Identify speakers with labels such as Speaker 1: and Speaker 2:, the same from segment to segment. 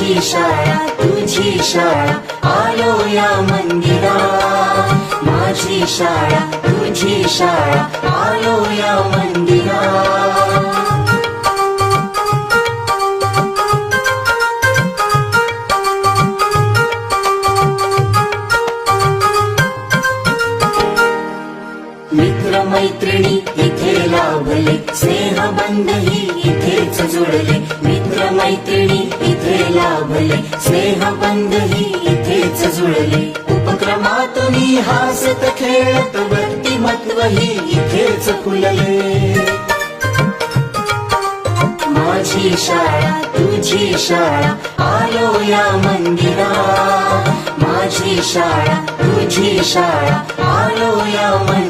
Speaker 1: तुझी शाळा तुझी शाळा आलो या मंदिरा माझी शाळा तुझी शाळा आलो या मंदिरा मित्र मैत्रिणी इथे लाभले स्नेहबंधही इथेच जुळले मित्र मैत्रिणी इथे लाभले. स्नेहबंधही इथेच जुळले. उपक्रमातून हासत खेळत व्यक्तिमत्वही इथेच फुलले. माझी शाळा तुझी शाळा आलो या मंदिरा. माझी शाळा तुझी शाळा आलो या मंदिरा.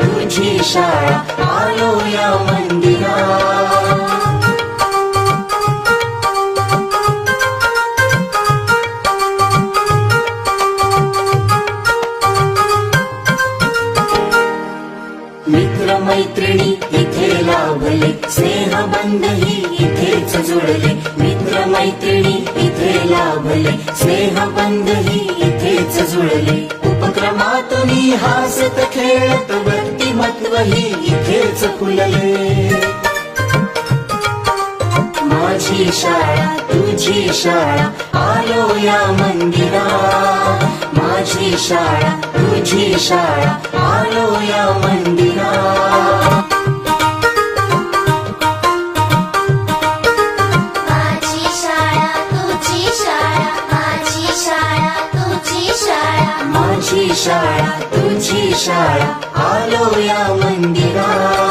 Speaker 1: तुझी शाळा आलो या मंदिरा. मित्र मैत्रिणी इथे लाभले स्नेहबंधही इथेच जुळले. मित्र मैत्रिणी इथे लाभले स्नेहबंधही इथेच जुळले. उपक्रमातून हसत खेळत फुलले माझी शाळा तुझी शाळा आलो या मंदिरा. माझी शाळा तुझी शाळा आलो या मंदिरा.
Speaker 2: माझी शाळा तुझी शाळा माझी शाळा तुझी शाळा.
Speaker 1: माझी शाळा तुझी शाळा आलो या मंदिरा.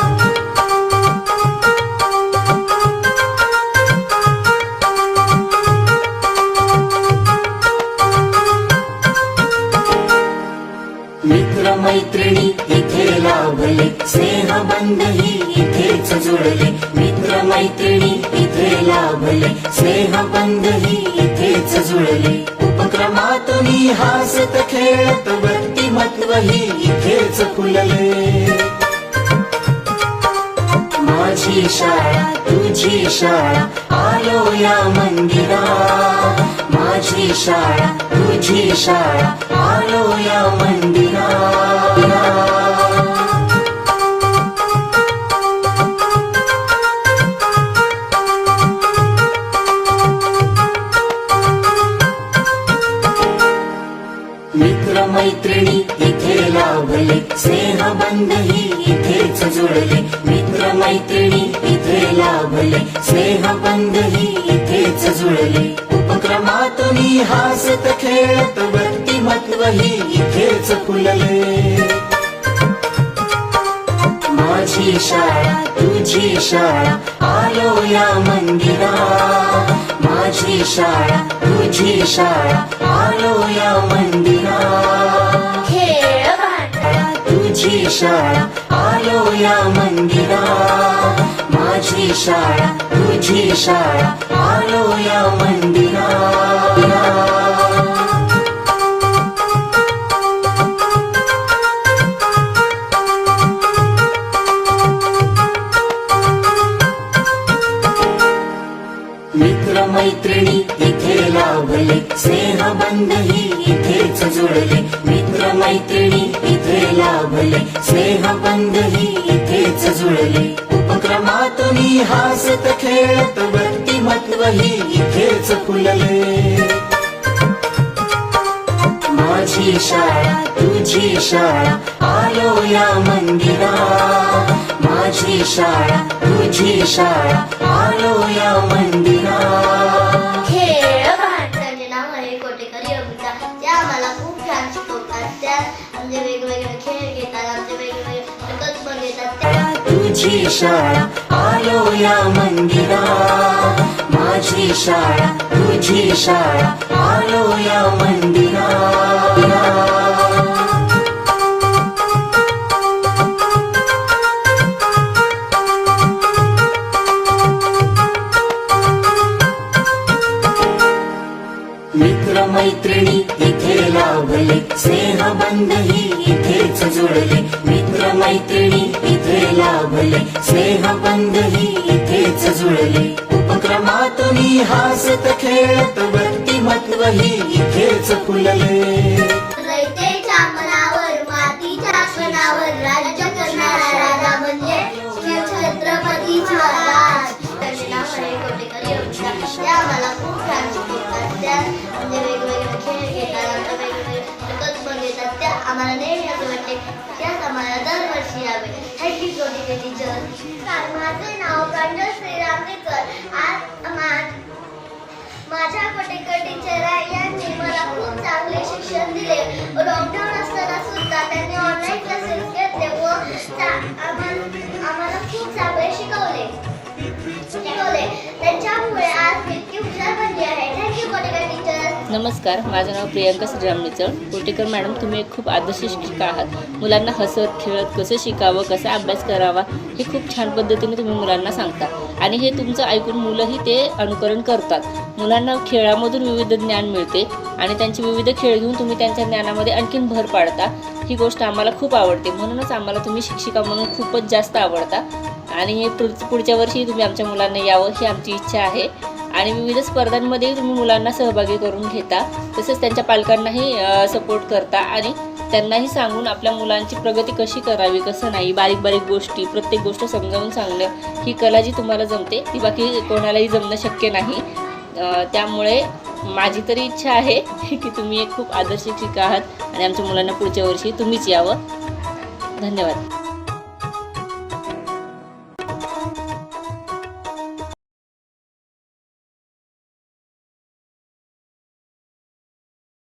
Speaker 1: मैत्रिणी इथे लाभले स्नेहबंधही इथेच जुळले. मित्र मैत्रिणी इथे लाभले स्नेहबंधही इथेच जुळले. उपक्रमातून हासत खेळत व्यक्तिमत्वही इथेच फुलले. माझी शाळा माझी शाळा आलो या मंदिरा. माझी शाळा तुझी शाळा आलो या मंदिरा. मित्र मैत्रिणी इथे लाभले स्नेहबंधही इथेच जुळले. मित्र मैत्रिणी इथे लाभले स्नेहबंधही इथेच जुळले. उपक्रमातून हासत खेळत व्यक्तिमत्वही इथेच फुलले. माझी शाळा तुझी शाळा आलो या मंदिरा माझी शाळा तुझी शाळा आलो या मंदिरा.
Speaker 2: खेळ भांडण
Speaker 1: तुझी शाळा आलो या मंदिरा. माझी शाळा तुझी शाळा आलो या मंदिरात इथे लाभले स्नेहबंधही इथेच जुळले. मित्र मैत्रिणी इथे लाभले ही इथेच जुळले. उपक्रमातून हासत खेळत व्यक्तिमत्वही इथेच फुलले. माझी शाळा तुझी शाळा आलो या मंदिरात माझी शाळा तुझी शाळा आलो या मंदिरात शाळा आलो या मंदिरा. माझी शाळा तुझी शाळा आलो या मंदिरा. मित्र मैत्रिणी इथे लाभले स्नेहबंधही इथेच जुळले. मित्र मैत्रिणी इथे लाभले स्नेहबंधही इथेच जुळले. उपक्रमातून हासत खेळत व्यक्तिमत्वही इथेच फुलले.
Speaker 2: आम्हाला नेहमी असे वाटते त्यात आम्हाला दरवर्षी यावे. थँक्यू कोटेकर टीचर माझे नाव प्रांजल श्रीराम केकर आज माझ्या कोटेकर टीचर यांनी मला खूप चांगले शिक्षण दिले. लॉकडाऊन असताना सुद्धा त्यांनी ऑनलाईन क्लासेस घेतले व आम्हाला खूप
Speaker 3: नमस्कार माझं नाव प्रियांका श्रीराम निचळ. कोटेकर मॅडम तुम्ही एक खूप आदर्श शिक्षिका आहात. मुलांना हसत खेळत कसं शिकावं कसा अभ्यास करावा हे खूप छान पद्धतीने तुम्ही मुलांना सांगता. आणि हे तुमचं ऐकून मुलंही ते अनुकरण करतात. मुलांना खेळामधून विविध ज्ञान मिळते आणि त्यांचे विविध खेळ घेऊन तुम्ही त्यांच्या ज्ञानामध्ये आणखीन भर पाडता. ही गोष्ट आम्हाला खूप आवडते. म्हणूनच आम्हाला तुम्ही शिक्षिका म्हणून खूपच जास्त आवडता. आणि हे पुढच्या वर्षी तुम्ही आमच्या मुलांना यावं ही आमची इच्छा आहे. आणि विविध स्पर्धांमध्ये तुम्ही मुलांना सहभागी करून घेता. तसेच त्यांच्या पालकांनाही सपोर्ट करता आणि त्यांनाही सांगून आपल्या मुलांची प्रगती कशी करावी कसं नाही बारीक बारीक गोष्टी प्रत्येक गोष्ट समजावून सांगणं ही कला जी तुम्हाला जमते ती बाकी कोणालाही जमणं शक्य नाही. त्यामुळे माझी तरी इच्छा आहे की तुम्ही एक खूप आदर्श शिक्षिका आहात आणि आमच्या मुलांना पुढच्या वर्षी तुम्हीच यावं. धन्यवाद.